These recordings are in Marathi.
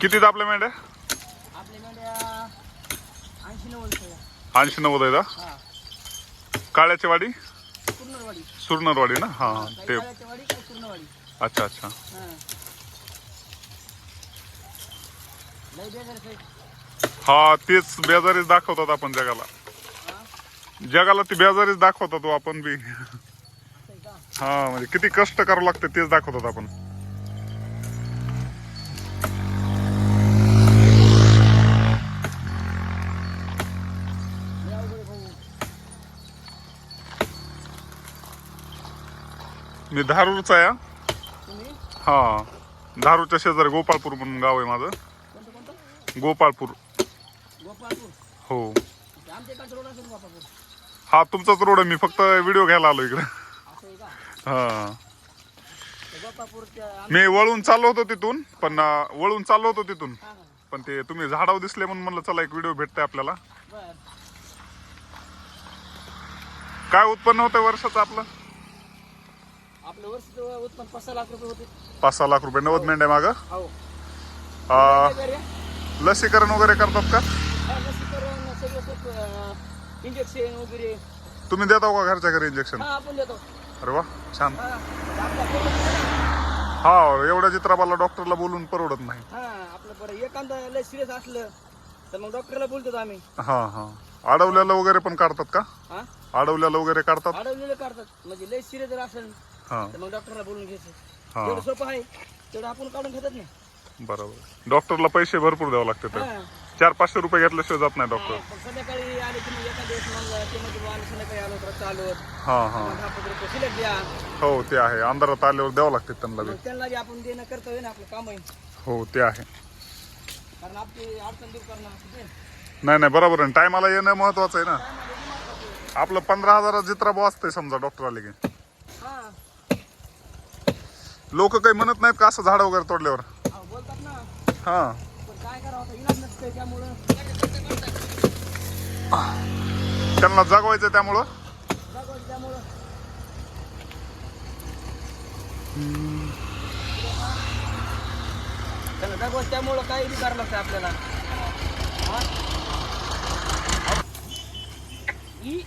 किती दाबल्या मेंढ्या? आपल्या मेंढ्या ऐंशी नव्वद सगळ्या. ऐंशी नव्वद आहे का हा. काळ्याची वाडी? पूर्णवाडी सुरनरवाडी ना? हा ते वाडी पूर्णवाडी अच्छा अच्छा. हा. लय बेजार साहेब हा तेच बेजारीच दाखवतात आपण जगाला. हा? जगाला ती बेजारीच दाखवतात हो आपण बी. असं आहे का? हा म्हणजे किती कष्ट करावं लागते तेच दाखवतात आपण. मी धारूरचा आहे हा. धारूरच्या शेजारी गोपाळपूर म्हणून गाव आहे माझं. गोपाळपूर. हो. हा तुमचाच रोड आहे. मी फक्त व्हिडिओ घ्यायला आलो इकडे. हा. मी वळून चाललो होतो तिथून पण वळून चाललो होतो तिथून. पण ते तुम्ही झाडावर दिसले म्हणून म्हणलं चला एक व्हिडिओ भेटते आपल्याला. काय उत्पन्न होतं वर्षाचं आपलं? आपलं वर्ष उत्पन्न पाच सहा लाख रुपये होते. पाच सहा लाख रुपये. नव्वद मेंढ्या मागं? हो? लसीकरण वगैरे? करतात का? हा, लसीकरण सगळं इंजेक्शन वगैरे. तुम्ही देता का घरच्या घरी इंजेक्शन हा आपण देतो. अरे वा छान. हा हा एवढ्या चित्राबाला डॉक्टरला बोलून परवडत नाही. हा आपलं बरं एखादा लय सिरियस असलं तर मग डॉक्टरला बोलतो आम्ही. हा हा. अडवल्याला वगैरे पण काढतात का? हा? अडवल्याला वगैरे काढतात? अडवलेलं करतात म्हणजे लय सिरियस जर असेल हा. तर मग डॉक्टरला बोलून घ्यायचं. हा. तेवढं सोपं आहे. तेवढं आपण काढून घेतात ना बरोबर. डॉक्टरला पैसे भरपूर द्यावे लागते तर. हा. चार पाचशे रुपये घेतल्याशिवाय जात नाही डॉक्टर. पण संध्याकाळी आले की मग एका दिवस मग ते म्हणजे बुवा आम्ही संध्याकाळी आलो तर चालू हा हा. दहा पंधरा रुपये शिल्लक द्या. हो ते आहे. अंधारात आल्यावर द्यावं लागते त्यांना बी. मग त्यांना बी आपण देणं कर्तव्य ना आपलं काम आहे. हो ते आहे. कारण आपली अडचण दूर करणं असं ते. नाही नाही बरोबर आहे. टायमाला येणं महत्वाचं आहे ना. आपलं पंधरा हजारात जित्रा वाचतंय समजा डॉक्टर आले की. लोक काही म्हणत नाहीत का असं झाड वगैरे तोडल्यावर? अहो, बोलतात ना. हा. पण काय करावं आता? इलाज नसतंय त्यामुळं. त्यांना जगवायचं त्यामुळं? जागवायचं त्यामुळं. जागवायचं त्यामुळं काही बी करावं लागतं आपल्याला. हा? ही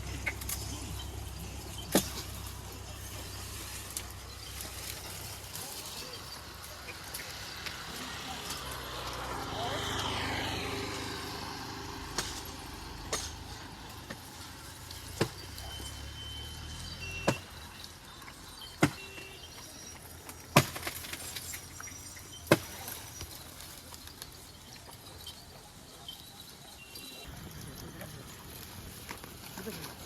Подожди.